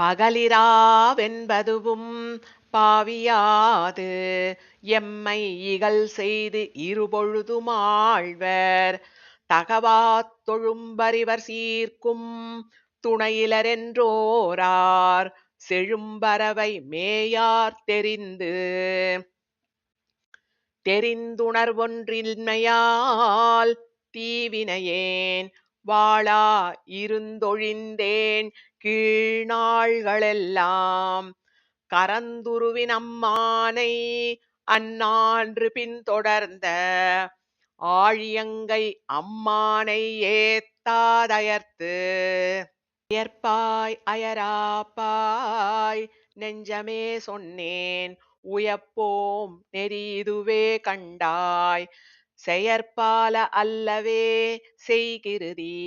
பகலிராவென்பதுவும் பாவியாது. எம்மை இகல் செய்து இருபொழுதுமாழ்வர் தகவாத் தொழும்பறிவர் சீர்க்கும் துணையிலரென்றோரார். செழும்பறவை மேயார் தெரிந்து. தெரிந்துணர்வொன்றின்மையால் தீவினையேன். வாழா இருந்தொழிந்தேன் கீழ்நாள்களெல்லாம். கரந்துருவின் அம்மானை அந்நான்று பின்தொடர்ந்த ஆழியங்கை அம்மானை ஏத்தாதயர்த்து. அயர்ப்பாய் அயராப்பாய் நெஞ்சமே சொன்னேன் உயப்போம் நெறிதுவே கண்டாய். செயற்பால அல்லவே செய்கிருதி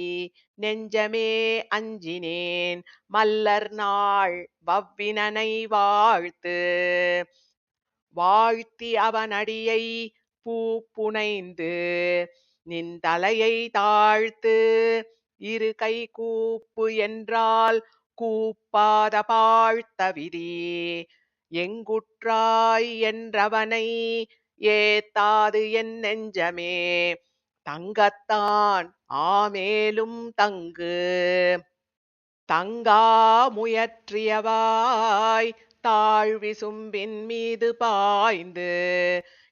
நெஞ்சமே அஞ்சினேன் மல்லர் நாள் வவ்வினனை வாழ்த்து. வாழ்த்தி அவனடியை பூ புனைந்து நின் தலையை தாழ்த்து. இரு கை கூப்பு என்றால் கூப்பாத பாழ்த்த விதி எங்குற்றாய் என்றவனை ஏத்தாது என் நெஞ்சமே. தங்கத்தான் ஆமேலும் தங்கு. தங்கா முயற்றியவாய் தாழ்விசும்பின் மீது பாய்ந்து.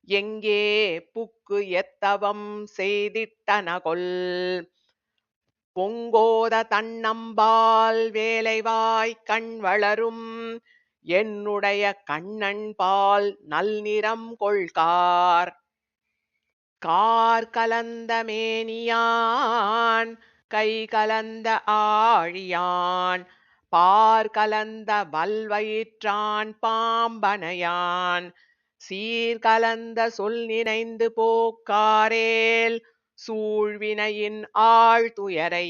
எங்கே புக்கு எத்தவம் செய்திட்டனகொல் பொங்கோத தன்னம்பால் வேலைவாய் கண் வளரும் என்னுடைய கண்ணன் பால் நல்நிறம் கொள்கார். கார் கலந்த மேனியான் கை கலந்த ஆழியான் பார் கலந்த வல்வயிற்றான் பாம்பனையான் சீர்கலந்த சொல் நினைந்து போக்காரேல் சூழ்வினையின் ஆழ்துயரை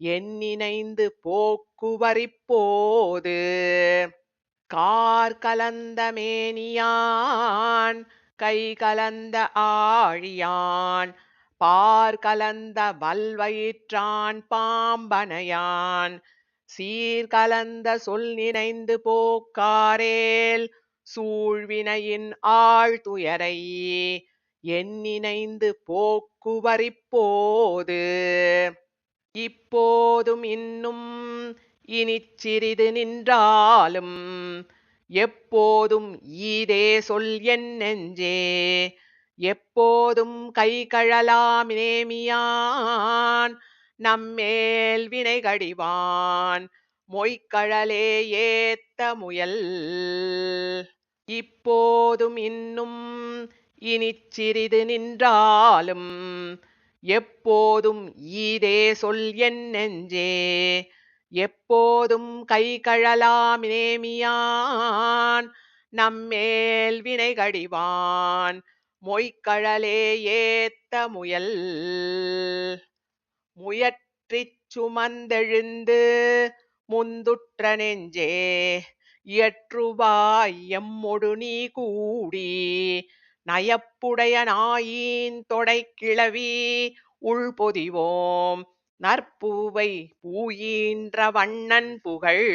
என் நினைந்து போக்குவரிப்போது கார் கலந்த மேனியான் கை கலந்த ஆழியான் பார் கலந்த வல்வயிற்றான் பாம்பனையான் சீர்கலந்த சொல் நினைந்து போக்காரேல் சூழ்வினையின் ஆழ்துயரை எண்ணினைந்து போக்குவரிப்போது. இப்போதும் இன்னும் இனிச் சிறிது நின்றாலும் எப்போதும் ஈதே சொல் என் நெஞ்சே. எப்போதும் கை கழலாம் நேமியான் நம்மேல் வினை கடிவான் மொய்க்கழலே ஏத்த முயல். இப்போதும் இன்னும் இனிச் சிறிது நின்றாலும் எப்போதும் ஈதே சொல் என் நெஞ்சே. எப்போதும் கைகழலாம் நேமியான் நம்மேல் வினை கடிவான் மொய்கழலே ஏத்த முயல். முயற்றிச் சுமந்தெழுந்து முந்துற்ற நெஞ்சே இயற்றுவாய் எம்மொடு நீ கூடி நயப்புடைய நாயின் தொடை கிளவி உள்பொதிவோம். நற்பூவை பூயின்ற வண்ணன் புகழ்.